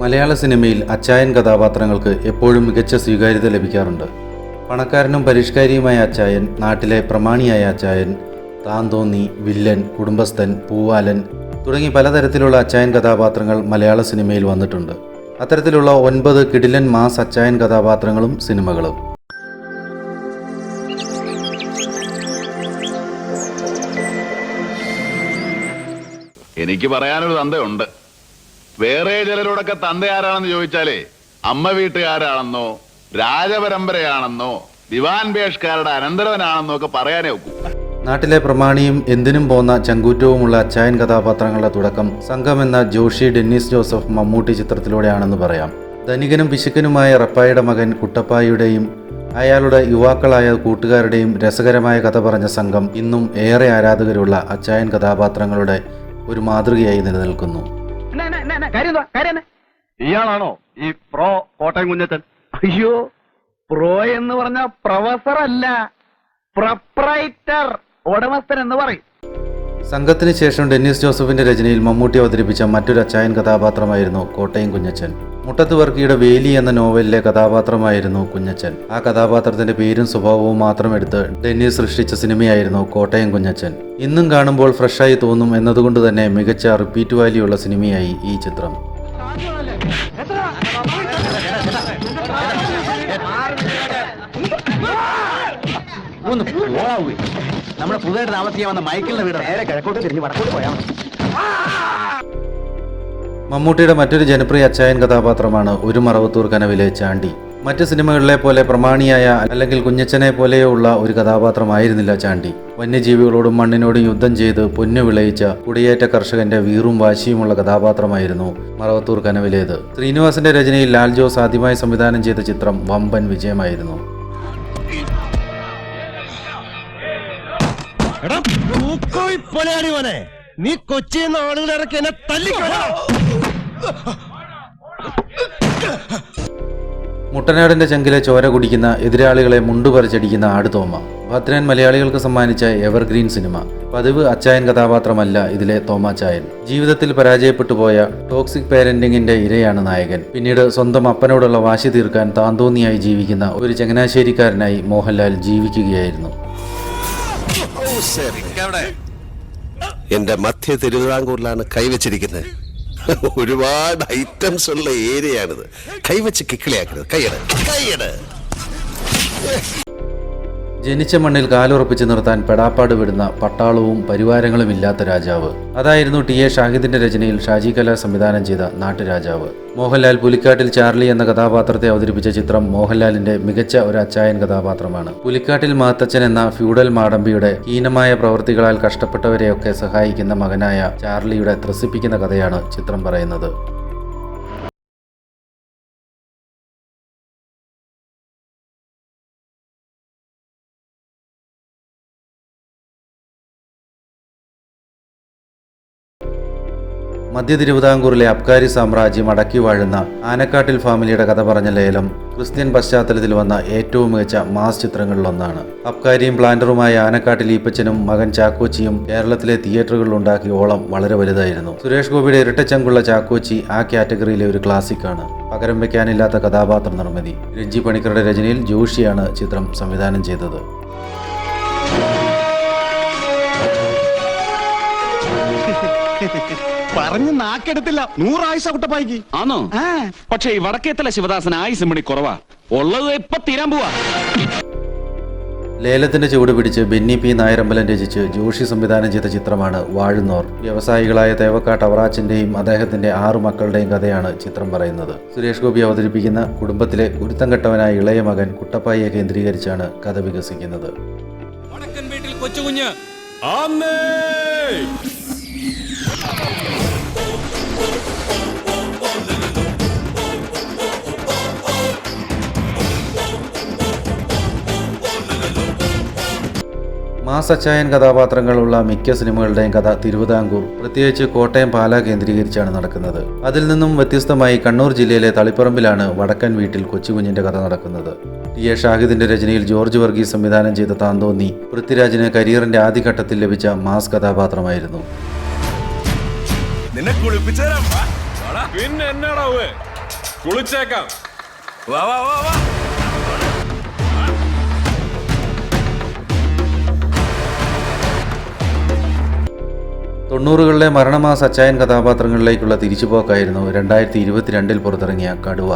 മലയാള സിനിമയിൽ അച്ചായൻ കഥാപാത്രങ്ങൾക്ക് എപ്പോഴും മികച്ച സ്വീകാര്യത ലഭിക്കാറുണ്ട്. പണക്കാരനും പരിഷ്കാരിയുമായ അച്ചായൻ നാട്ടിലെ പ്രമാണിയായ അച്ചായൻ താന്തോന്നി വില്ലൻ കുടുംബസ്ഥൻ പൂവാലൻ തുടങ്ങി പലതരത്തിലുള്ള അച്ചായൻ കഥാപാത്രങ്ങൾ മലയാള സിനിമയിൽ വന്നിട്ടുണ്ട്. അത്തരത്തിലുള്ള ഒൻപത് കിടിലൻ മാസ് അച്ചായൻ കഥാപാത്രങ്ങളും സിനിമകളും. എനിക്ക് പറയാനൊരു തന്തയുണ്ട്. വേറെ ചിലരോടൊക്കെ തന്ത ആരാണെന്ന് ചോദിച്ചാലേ അമ്മ വീട്ടുകാരാണെന്നോ രാജപരമ്പരയാണെന്നോ ദിവാൻ ബേഷ്കാരുടെ അനന്തരവനാണെന്നോ ഒക്കെ പറയാനേ ഒക്കൂ. നാട്ടിലെ പ്രമാണിയും എന്തിനും പോന്ന ചങ്കൂറ്റവുമുള്ള അച്ചായൻ കഥാപാത്രങ്ങളുടെ തുടക്കം സംഘം എന്ന ജോഷി ഡെന്നിസ് ജോസഫ് മമ്മൂട്ടി ചിത്രത്തിലൂടെയാണെന്ന് പറയാം. ധനികനും പിശുക്കനുമായ റപ്പായുടെ മകൻ കുട്ടപ്പായുടെയും അയാളുടെ യുവാക്കളായ കൂട്ടുകാരുടെയും രസകരമായ കഥ പറഞ്ഞ സംഘം ഇന്നും ഏറെ ആരാധകരുള്ള അച്ചായൻ കഥാപാത്രങ്ങളുടെ ഒരു മാതൃകയായി നിലനിൽക്കുന്നു. ഇയാളാണോ ഈ പ്രോ കോട്ടയം കുഞ്ഞച്ചൻ? അയ്യോ പ്രോ എന്ന് പറഞ്ഞ പ്രൊഫസർ അല്ല പ്രൊപ്രൈറ്റർ ഉടമസ്ഥൻ എന്ന് പറയും. സംഘത്തിന് ശേഷം ഡെന്നിസ് ജോസഫിന്റെ രചനയിൽ മമ്മൂട്ടി അവതരിപ്പിച്ച മറ്റൊരു അച്ചായൻ കഥാപാത്രമായിരുന്നു കോട്ടയം കുഞ്ഞച്ചൻ. മുട്ടത്ത് വർക്കിയുടെ വേലി എന്ന നോവലിലെ കഥാപാത്രമായിരുന്നു കുഞ്ഞച്ചൻ. ആ കഥാപാത്രത്തിന്റെ പേരും സ്വഭാവവും മാത്രം എടുത്ത് ഡെന്നിസ് സൃഷ്ടിച്ച സിനിമയായിരുന്നു കോട്ടയം കുഞ്ഞച്ചൻ. ഇന്നും കാണുമ്പോൾ ഫ്രഷായി തോന്നും എന്നതുകൊണ്ട് തന്നെ മികച്ച റിപ്പീറ്റ് വാല്യുള്ള സിനിമയായി ഈ ചിത്രം. ഒന്ന് പോവാവേ നമ്മുടെ പുതുതായിട്ട് താമസിക്കാൻ വന്ന മൈക്കിളിന്റെ വീട് നേരെ കിഴക്കോട്ട് തിരിഞ്ഞ് വടക്കോട്ട് പോയാൽ മതി. മമ്മൂട്ടിയുടെ മറ്റൊരു ജനപ്രിയ അച്ചായൻ കഥാപാത്രമാണ് ഒരു മറവത്തൂർ കനവിലെ ചാണ്ടി. മറ്റ് സിനിമകളിലെ പോലെ പ്രമാണിയായ അല്ലെങ്കിൽ കുഞ്ഞച്ചനെ പോലെയോ ഉള്ള ഒരു കഥാപാത്രമായിരുന്നില്ല ചാണ്ടി. വന്യജീവികളോടും മണ്ണിനോടും യുദ്ധം ചെയ്ത് പൊന്നു വിളയിച്ച കുടിയേറ്റ കർഷകന്റെ വീറും വാശിയുമുള്ള കഥാപാത്രമായിരുന്നു മറവത്തൂർ കനവിലേത്. ശ്രീനിവാസന്റെ രചനയിൽ ലാൽ ജോസ് ആദ്യമായി സംവിധാനം ചെയ്ത ചിത്രം വമ്പൻ വിജയമായിരുന്നു. പൊലയാടി മോനെ. നീ കൊച്ചിയിൽ നിന്ന് ആളുകൾ എന്നെ മുട്ടനാടിന്റെ ചങ്കിലെ ചോര കുടിക്കുന്ന എതിരാളികളെ മുണ്ടുപറിച്ചടിക്കുന്ന ആടുതോമ. ഭദ്രൻ മലയാളികൾക്ക് സമ്മാനിച്ച എവർഗ്രീൻ സിനിമ പതിവ് അച്ചായൻ കഥാപാത്രമല്ല ഇതിലെ തോമാച്ചായൻ ജീവിതത്തിൽ പരാജയപ്പെട്ടു പോയ ടോക്സിക് പേരന്റിങ്ങിന്റെ ഇരയാണ് നായകൻ. പിന്നീട് സ്വന്തം അപ്പനോടുള്ള വാശി തീർക്കാൻ താന്തോന്നിയായി ജീവിക്കുന്ന ഒരു ചങ്ങനാശ്ശേരിക്കാരനായി മോഹൻലാൽ ജീവിക്കുകയായിരുന്നു. എന്റെ മധ്യ തിരുവിതാംകൂറിലാണ് കൈവച്ചിരിക്കുന്നത്. ഒരുപാട് ഐറ്റംസ് ഉള്ള ഏരിയയാണിത് കൈവച്ച് കിക്കിളിയാക്കരുത്. കൈയട. കൈയ്യട് ജനിച്ച മണ്ണിൽ കാലുറപ്പിച്ച് നിർത്താൻ പെടാപ്പാട് വിടുന്ന പട്ടാളവും പരിവാരങ്ങളും ഇല്ലാത്ത രാജാവ്. അതായിരുന്നു ടി എ ഷാഹിദിന്റെ രചനയിൽ ഷാജി കല സംവിധാനം ചെയ്ത നാട്ടുരാജാവ്. മോഹൻലാൽ പുലിക്കാട്ടിൽ ചാർലി എന്ന കഥാപാത്രത്തെ അവതരിപ്പിച്ച ചിത്രം മോഹൻലാലിന്റെ മികച്ച ഒരു അച്ചായൻ കഥാപാത്രമാണ്. പുലിക്കാട്ടിൽ മാത്തച്ഛൻ എന്ന ഫ്യൂഡൽ മാടമ്പിയുടെ ഹീനമായ പ്രവൃത്തികളാൽ കഷ്ടപ്പെട്ടവരെയൊക്കെ സഹായിക്കുന്ന മകനായ ചാർലിയുടെ ത്രസിപ്പിക്കുന്ന കഥയാണ് ചിത്രം പറയുന്നത്. മധ്യ തിരുവിതാംകൂറിലെ അബ്കാരി സാമ്രാജ്യം അടക്കി വാഴുന്ന ആനക്കാട്ടിൽ ഫാമിലിയുടെ കഥ പറഞ്ഞ ലേലം ക്രിസ്ത്യൻ പശ്ചാത്തലത്തിൽ വന്ന ഏറ്റവും മികച്ച മാസ് ചിത്രങ്ങളിലൊന്നാണ്. അബ്കാരിയും പ്ലാന്ററുമായ ആനക്കാട്ടിൽ ഈപ്പച്ചനും മകൻ ചാക്കോച്ചിയും കേരളത്തിലെ തിയേറ്ററുകളിൽ ഉണ്ടാക്കിയ ഓളം വളരെ വലുതായിരുന്നു. സുരേഷ് ഗോപിയുടെ ഇരട്ടച്ചങ്കുള്ള ചാക്കോച്ചി ആ കാറ്റഗറിയിലെ ഒരു ക്ലാസിക്കാണ് പകരം വെക്കാനില്ലാത്ത കഥാപാത്ര നിർമ്മിതി. രഞ്ജി പണിക്കറുടെ രചനയിൽ ജോഷിയാണ് ചിത്രം സംവിധാനം ചെയ്തത്. പറഞ്ഞ് നാക്കെടുത്തില്ല. നൂറായുസ കുട്ടപ്പായിക്ക്. ആണോ പക്ഷേ ഈ വടക്കേത്തല ശിവദാസൻ ആയുസ് മണി കുറവാ. ഉള്ളത് ഇപ്പൊ തീരാൻ പോവാ. ലേലത്തിന്റെ ചുവട് പിടിച്ച് ബെന്നി പി നായരമ്പലം രചിച്ച് ജോഷി സംവിധാനം ചെയ്ത ചിത്രമാണ് വാഴുന്നോർ. വ്യവസായികളായ തേവക്കാട്ട് അവറാച്ചന്റെയും അദ്ദേഹത്തിന്റെ ആറു മക്കളുടെയും കഥയാണ് ചിത്രം പറയുന്നത്. സുരേഷ് ഗോപി അവതരിപ്പിക്കുന്ന കുടുംബത്തിലെ ഗുരുത്തം കെട്ടവനായ ഇളയ മകൻ കുട്ടപ്പായിയെ കേന്ദ്രീകരിച്ചാണ് കഥ വികസിക്കുന്നത്. വടക്കൻ വീട്ടിൽ കൊച്ചുകുഞ്ഞ്. മാസച്ചായൻ കഥാപാത്രങ്ങളുള്ള മിക്ക സിനിമകളുടെയും കഥ തിരുവിതാംകൂർ പ്രത്യേകിച്ച് കോട്ടയം പാല കേന്ദ്രീകരിച്ചാണ് നടക്കുന്നത്. അതിൽ നിന്നും വ്യത്യസ്തമായി കണ്ണൂർ ജില്ലയിലെ തളിപ്പറമ്പിലാണ് വടക്കൻ വീട്ടിൽ കൊച്ചുകുഞ്ഞിന്റെ കഥ നടക്കുന്നത്. ടി എ ഷാഹിദിന്റെ രചനയിൽ ജോർജ് വർഗീസ് സംവിധാനം ചെയ്ത താന്തോന്നി പൃഥ്വിരാജിന് കരിയറിന്റെ ആദ്യഘട്ടത്തിൽ ലഭിച്ച മാസ് കഥാപാത്രമായിരുന്നു. പിന്നെ എന്നാടാ കുളിച്ചേക്കാം. വാ വാ വാ വാ. തൊണ്ണൂറുകളിലെ മരണമാസ അച്ചായൻ കഥാപാത്രങ്ങളിലേക്കുള്ള തിരിച്ചുപോക്കായിരുന്നു രണ്ടായിരത്തി ഇരുപത്തിരണ്ടിൽ പുറത്തിറങ്ങിയ കടുവ.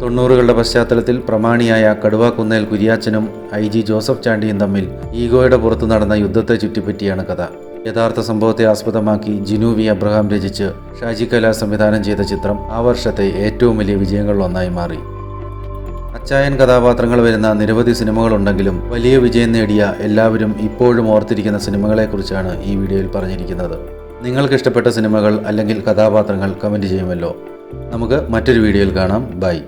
തൊണ്ണൂറുകളുടെ പശ്ചാത്തലത്തിൽ പ്രമാണിയായ കടുവ കുന്നേൽ കുര്യാച്ചനും ഐ ജി ജോസഫ് ചാണ്ടിയും തമ്മിൽ ഈഗോയുടെ പുറത്തു നടന്ന യുദ്ധത്തെ ചുറ്റിപ്പറ്റിയാണ് കഥ. യഥാർത്ഥ സംഭവത്തെ ആസ്പദമാക്കി ജിനു വി അബ്രഹാം രചിച്ച് ഷാജി കലാ സംവിധാനം ചെയ്ത ചിത്രം ആ വർഷത്തെ ഏറ്റവും വലിയ വിജയങ്ങളിലൊന്നായി മാറി. അച്ചായൻ കഥാപാത്രങ്ങൾ വരുന്ന നിരവധി സിനിമകളുണ്ടെങ്കിലും വലിയ വിജയം നേടിയ എല്ലാവരും ഇപ്പോഴും ഓർത്തിരിക്കുന്ന സിനിമകളെക്കുറിച്ചാണ് ഈ വീഡിയോയിൽ പറഞ്ഞിരിക്കുന്നത്. നിങ്ങൾക്ക് ഇഷ്ടപ്പെട്ട സിനിമകൾ അല്ലെങ്കിൽ കഥാപാത്രങ്ങൾ കമന്റ് ചെയ്യുമല്ലോ. നമുക്ക് മറ്റൊരു വീഡിയോയിൽ കാണാം. ബൈ.